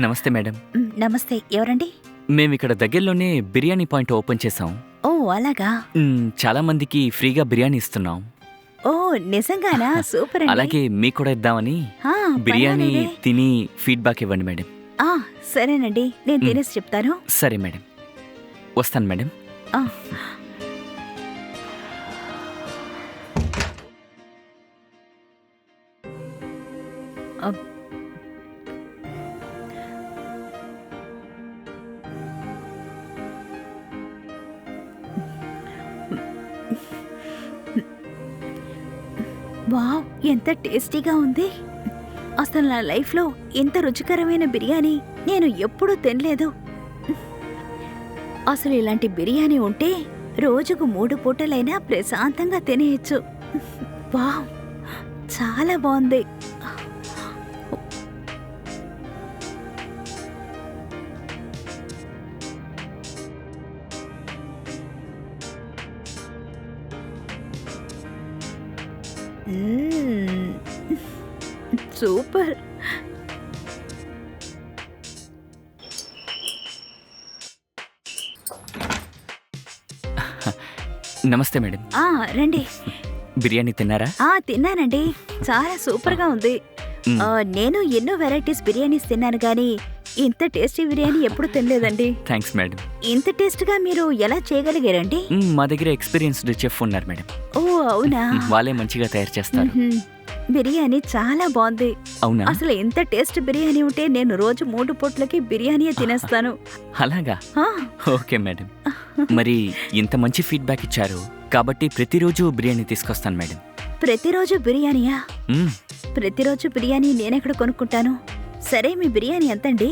నమస్తే మేడం. నమస్తే. ఎవరండి? మేము ఇక్కడ దగ్గరలోనే బిర్యానీ పాయింట్ ఓపెన్ చేసాం ఓ అలాగా? చాలా మందికి ఫ్రీగా బిర్యానీ ఇస్తున్నాం. ఓ నిజంగానా? సూపర్ అలాగే మీకు కూడా ఇద్దామని బిర్యానీ. తిని ఫీడ్బ్యాక్ ఇవ్వండి మేడం. ఆ, సరేనండి. నేను. తినేసి చెప్తాను. సరే మేడం. వస్తాను మేడం. ఆ, వావ్ ఎంత టేస్టీగా ఉంది. అసలు నా లైఫ్లో ఇంత రుచికరమైన బిర్యానీ నేను ఎప్పుడూ తినలేదు. అసలు ఇలాంటి బిర్యానీ ఉంటే రోజుకు మూడు పూటలైనా ప్రశాంతంగా తినేయచ్చు. వావ్ చాలా బాగుంది. సూపర్. నమస్తే మేడం. ఆ రండి. బిర్యానీ తిన్నారా? ఆ తిన్నానండి. చాలా సూపర్గా ఉంది. మ్, ఆ, నేను ఎన్నో వెరైటీస్ బిర్యానీస్ తిన్నాను కానీ ఇంత టేస్టీ బిర్యానీ ఎప్పుడు తినలేదండి. థ్యాంక్స్ మేడం ఇంత టేస్ట్గా మీరు ఎలా చేయగలిగారండి? మ్, మా దగ్గర ఎక్స్పీరియన్స్డ్ చెఫ్ ఉన్నారు మేడం ఓ అవునా? మ్, వాళ్ళే మంచిగా తయారు చేస్తారు. మ్హూ. బిర్యానీ చాలా బాగుంది. అవునా? అసలు ఎంత టేస్ట్ బిర్యానీ ఉంటే నేను రోజు మూడు పూట్లకి బిర్యానీయే తినేస్తాను. అలాగా? ఆ, ఓకే మేడం మరి ఇంత మంచి ఫీడ్బ్యాక్ ఇచ్చారు. కాబట్టి ప్రతిరోజు బిర్యానీ తీసుకొస్తాను మేడం ప్రతిరోజు బిర్యానీయా? మ్, ప్రతిరోజు బిర్యానీ నేనెక్కడ కొనుక్కుంటాను? సరే మీ బిర్యానీ ఎంతండి?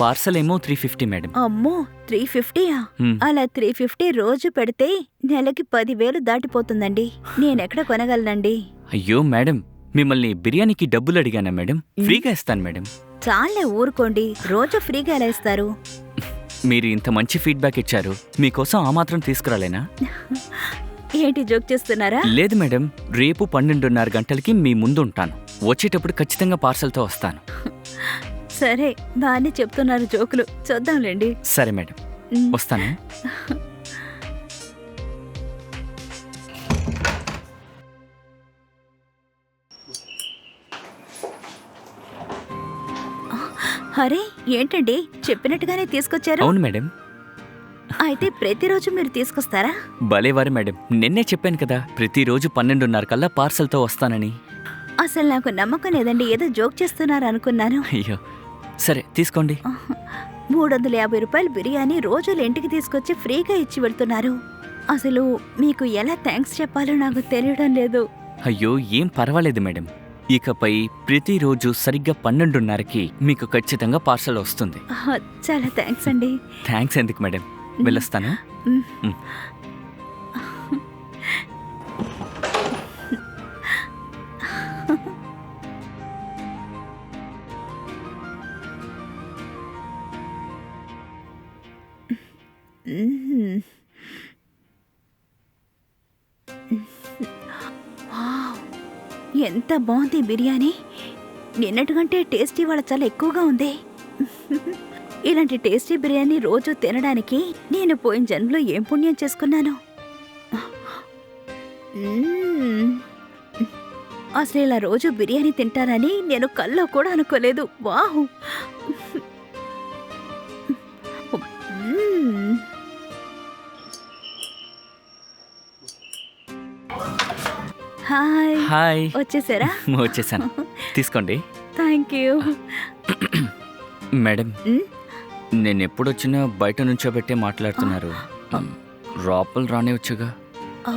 పార్సల్ ఏమో త్రీ ఫిఫ్టీ మేడం. అమ్మో త్రీ ఫిఫ్టీయా? అలా త్రీ ఫిఫ్టీ రోజు పెడితే నెలకి పదివేలు దాటిపోతుందండి. నేనెక్కడ కొనగలనండి? అయ్యో మేడం మిమ్మల్ని బిర్యానీకి డబ్బులు అడిగానా మేడం? ఫ్రీగా ఇస్తాను మేడం. చాలే ఊరుకోండి. రోజు ఫ్రీగా ఎలా ఇస్తారు? మీరు ఇంత మంచి ఫీడ్బ్యాక్ ఇచ్చారు. మీకోసం ఆ మాత్రం తీసుకురాలేనా? ఏంటి జోక్ చేస్తున్నారా? లేదు మేడం. రేపు పన్నెండున్నర గంటలకి మీ ముందు ఉంటాను వచ్చేటప్పుడు ఖచ్చితంగా పార్సల్తో వస్తాను. సరే బాగానే చెప్తున్నారు జోకులు. చూద్దాంలేండి. సరే మేడం. వస్తాను. అరే ఏంటండి? చెప్పినట్టుగానే తీసుకొచ్చారు? అవును మేడం. అయితే ప్రతిరోజు మీరు తీసుకొస్తారా? భలేవారు మేడం. నిన్నే చెప్పాను కదా ప్రతిరోజు పన్నెండున్నర కల్లా పార్సల్తో వస్తానని. అసలు నాకు నమ్మకం లేదండి. ఏదో జోక్ చేస్తున్నారు అనుకున్నాను. అయ్యో. సరే తీసుకోండి. మూడు వందల యాభై రూపాయలు బిర్యానీ రోజులు ఇంటికి తీసుకొచ్చి ఫ్రీగా ఇచ్చి వెళ్తున్నారు. అసలు మీకు ఎలా థ్యాంక్స్ చెప్పాలో నాకు తెలియడం లేదు. అయ్యో ఏం పర్వాలేదు మేడం. ఇకపై ప్రతిరోజు సరిగ్గా పన్నెండున్నరకి మీకు ఖచ్చితంగా పార్సల్ వస్తుంది. చాలా థ్యాంక్స్ అండి. థ్యాంక్స్ ఎందుకు మేడం? వెళ్ళొస్తాను? ఎంత బాగుంది బిర్యానీ. నిన్నటికంటే టేస్టీ వాళ్ళ చాలా ఎక్కువగా ఉంది. ఇలాంటి టేస్టీ బిర్యానీ రోజు తినడానికి నేను పోయిన జన్మలో ఏం పుణ్యం చేసుకున్నాను? అసలు ఇలా రోజు బిర్యానీ తింటానని నేను కల్లో కూడా అనుకోలేదు. వాహు హాయ్. వచ్చేసారా? వచ్చేసాను. తీసుకోండి. Thank you. మేడం? నేను ఎప్పుడొచ్చినా బయట నుంచోబెట్టే మాట్లాడుతున్నారు. లోపల రానివచ్చుగా ఆ,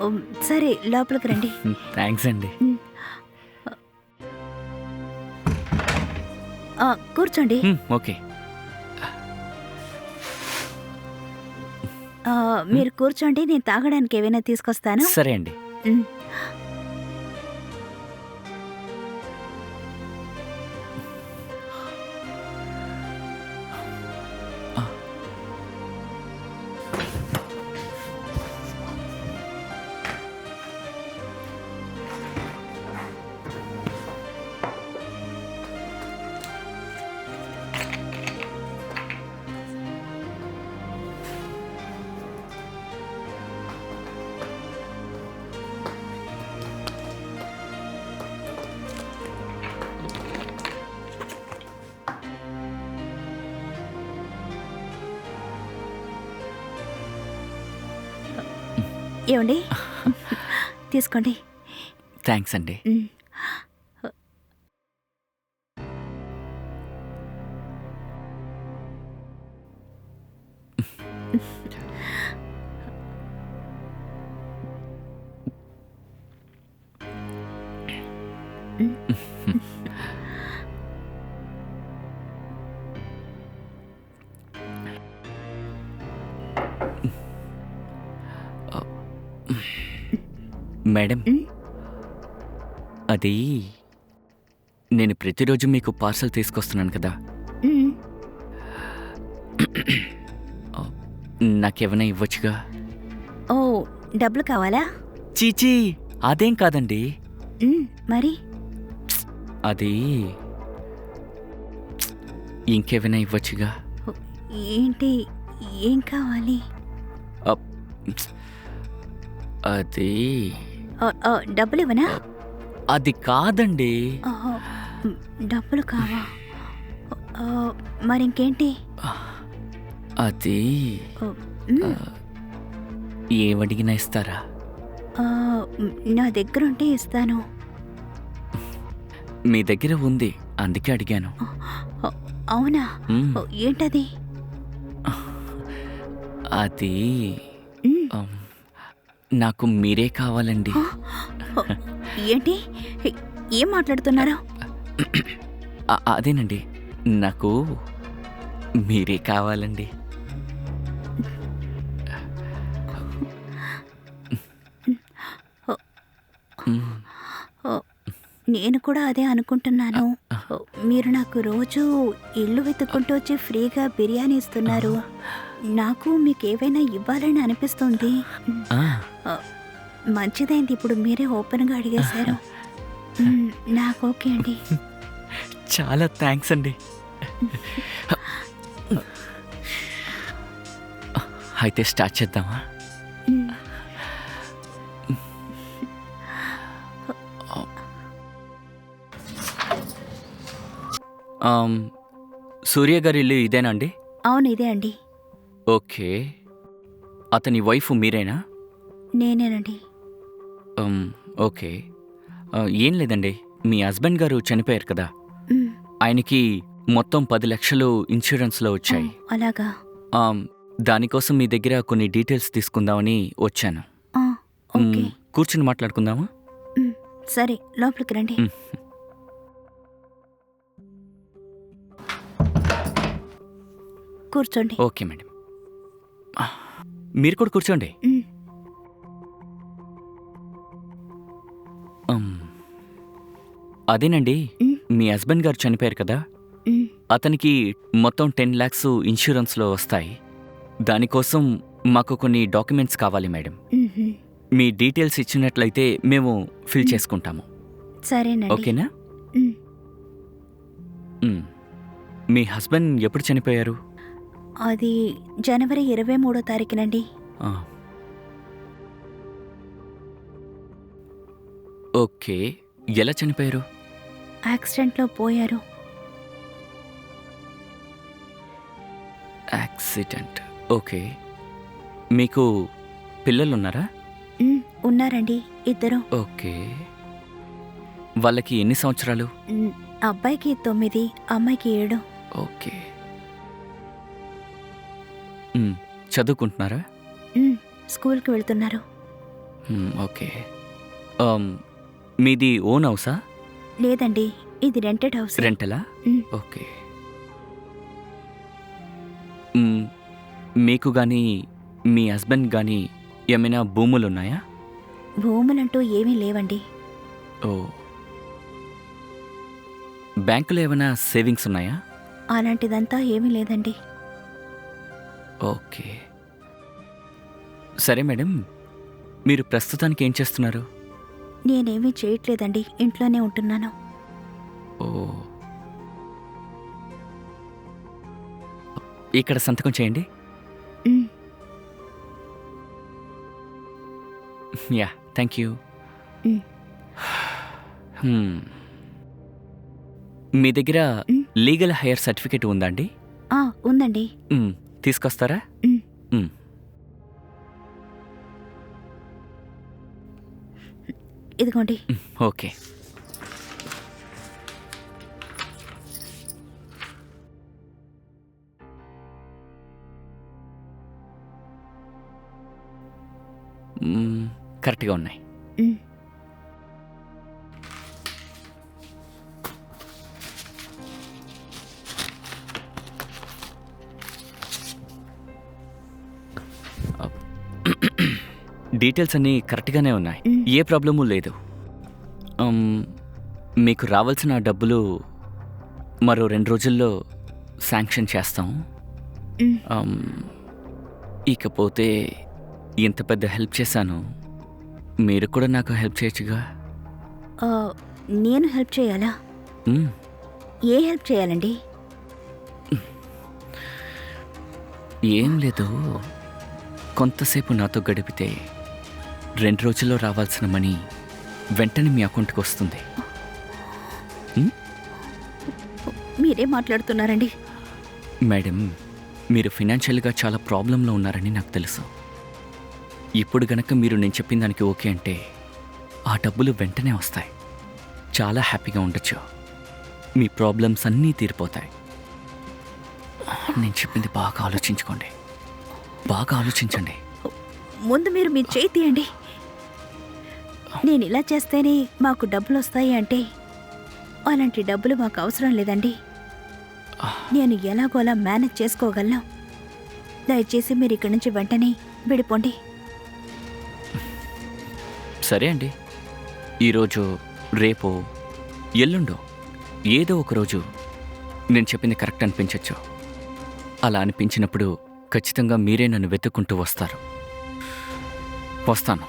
ఉమ్, సరే లోపలికి రండి. థ్యాంక్స్ అండి. కూర్చోండి. ఓకే. మీరు కూర్చోండి నేను తాగడానికి ఏమైనా తీసుకొస్తాను. సరే అండి. ఏమండి? తీసుకోండి. థ్యాంక్స్ అండి. మేడం. అది నేను ప్రతిరోజు మీకు పార్సల్ తీసుకొస్తున్నాను కదా. నాకేమైనా ఇవ్వచ్చుగా ఓ డబ్బులు కావాలా చీచీ అదేం కాదండి మరి అది ఇంకేమైనా ఇవ్వచ్చుగా ఏంటి ఏం కావాలి. అది. డబ్బులు ఇవ్వనా అది కాదండి. డబ్బులు కావా? ఓ, మరి ఇంకేంటి అది. ఏమడిగినా ఇస్తారా? నా దగ్గర ఉంటే ఇస్తాను. మీ దగ్గర ఉంది అందుకే అడిగాను. అవునా? ఏంటది? అది. నాకు మీరే కావాలండి. ఏంటి? ఏ- మాట్లాడుతున్నారు? అదేనండి. నాకు మీరే కావాలండి. నేను కూడా అదే అనుకుంటున్నాను. మీరు నాకు రోజు ఇల్లు వెతుక్కుంటూ వచ్చి ఫ్రీగా బిర్యానీ ఇస్తున్నారు. నాకు మీకు ఏవైనా ఇవ్వాలని అనిపిస్తుంది. మంచిదైంది. ఇప్పుడు మీరే ఓపెన్గా అడిగేశారు. నాకు ఓకే అండి. చాలా థ్యాంక్స్ అండి. అయితే స్టార్ట్ చేద్దామా? ఆమ్, సూర్య గారి ఇల్లు ఇదేనా అండి? అవును ఇదే అండి. ఓకే. అతని వైఫ్ మీరేనా? నేనేనండి. ఉమ్, ఓకే. ఆ, ఏం లేదండి. మీ హస్బెండ్ గారు చనిపోయారు కదా. మ్, ఆయనకి మొత్తం పది లక్షలు ఇన్సూరెన్స్లో ఓ, వచ్చాయి అలాగా? ఆమ్, దానికోసం మీ దగ్గర కొన్ని డీటెయిల్స్ తీసుకుందామని వచ్చాను. ఆ, ఓకే. ఉమ్, కూర్చుని మాట్లాడుకుందామా? మ్, సరే లోపలికి రండి. మ్. కూర్చోండి. Okay madam. ఆ, మీరు కూడా కూర్చోండి. మ్, అదేనండి. మ్, హస్బెండ్ గారు చనిపోయారు కదా. అతనికి మొత్తం టెన్ ల్యాక్స్ ఇన్సూరెన్స్లో వస్తాయి. దానికోసం మాకు కొన్ని డాక్యుమెంట్స్ కావాలి మేడం. మీ డీటెయిల్స్ ఇచ్చినట్లయితే మేము ఫిల్ చేసుకుంటాము. సరేనండి. ఓకేనా? మ్, హస్బెండ్ ఎప్పుడు చనిపోయారు? అది జనవరి ఇరవై మూడో తారీఖునండి. ఓకే. ఎలా చనిపోయారు? యాక్సిడెంట్లో పోయారు. యాక్సిడెంట్. ఓకే. మీకు పిల్లలు ఉన్నారా మ్, ఉన్నారండి ఇద్దరు. ఓకే. వాళ్ళకి ఎన్ని సంవత్సరాలు? మ్, అబ్బాయికి తొమ్మిది అమ్మాయికి ఏడు. ఓకే. మ్, చదువుకుంటున్నారా? మ్, స్కూల్కి వెళ్తున్నారు. మ్, ఓకే. ఆమ్, మీది ఓన్ హౌసా? లేదండి ఇది రెంటెడ్ హౌస్ రెంటలా? మ్, ఓకే. మ్, మీకు కానీ మీ హస్బెండ్ కానీ ఏమైనా భూములు ఉన్నాయా భూములంటూ ఏమీ లేవండి. ఓ. బ్యాంకులో ఏమైనా సేవింగ్స్ ఉన్నాయా? అలాంటిదంతా ఏమీ లేదండి. ఓకే. సరే మేడం మీరు ప్రస్తుతానికి ఏం చేస్తున్నారు? నేనేమీ చేయట్లేదండి ఇంట్లోనే ఉంటున్నాను ఓ ఇక్కడ సంతకం చేయండి మ్, యా థ్యాంక్ యూ మ్. హ్మ్. మీ దగ్గర మ్. లీగల్ హైయర్ సర్టిఫికేట్ ఉందా అండి ఆ, ఉందండి మ్, తీసుకొస్తారా మ్. మ్. ఇదిగోండి ఓకే కరెక్ట్గా ఉన్నాయి. డీటెయిల్స్ అన్నీ కరెక్ట్గానే ఉన్నాయి. ఏ ప్రాబ్లము లేదు. మీకు రావాల్సిన డబ్బులు మరో రెండు రోజుల్లో శాంక్షన్ చేస్తాం. ఇకపోతే ఇంత పెద్ద హెల్ప్ చేశాను. మీరు కూడా నాకు హెల్ప్ చేయొచ్చుగా? నేను హెల్ప్ చేయాలా? ఏ హెల్ప్ చేయాలండి? ఏం లేదు. కొంతసేపు నాతో గడిపితే రెండు రోజుల్లో రావాల్సిన మనీ వెంటనే మీ అకౌంట్కి వస్తుంది. మీరేం మాట్లాడుతున్నారండి. మేడం మీరు ఫినాన్షియల్గా చాలా ప్రాబ్లంలో ఉన్నారని నాకు తెలుసు. ఇప్పుడు గనక మీరు నేను చెప్పిన దానికి ఓకే అంటే ఆ డబ్బులు వెంటనే వస్తాయి. చాలా హ్యాపీగా ఉండొచ్చు. మీ ప్రాబ్లమ్స్ అన్నీ తీరిపోతాయి. నేను చెప్పింది బాగా ఆలోచించుకోండి. బాగా ఆలోచించండి. ముందు మీరు మీ చేయి తీయండి. నేను ఇలా చేస్తేనే మాకు డబ్బులు వస్తాయి అంటే అలాంటి డబ్బులు మాకు అవసరం లేదండి. నేను ఎలాగోలా మేనేజ్ చేసుకోగలను. దయచేసి మీరు ఇక్కడి నుంచి వెంటనే విడిపోండి. సరే అండి. ఈరోజు రేపు ఎల్లుండో ఏదో ఒక రోజు నేను చెప్పింది కరెక్ట్ అనిపించవచ్చు అలా అనిపించినప్పుడు ఖచ్చితంగా మీరే నన్ను వెతుక్కుంటూ వస్తారు. వస్తాను.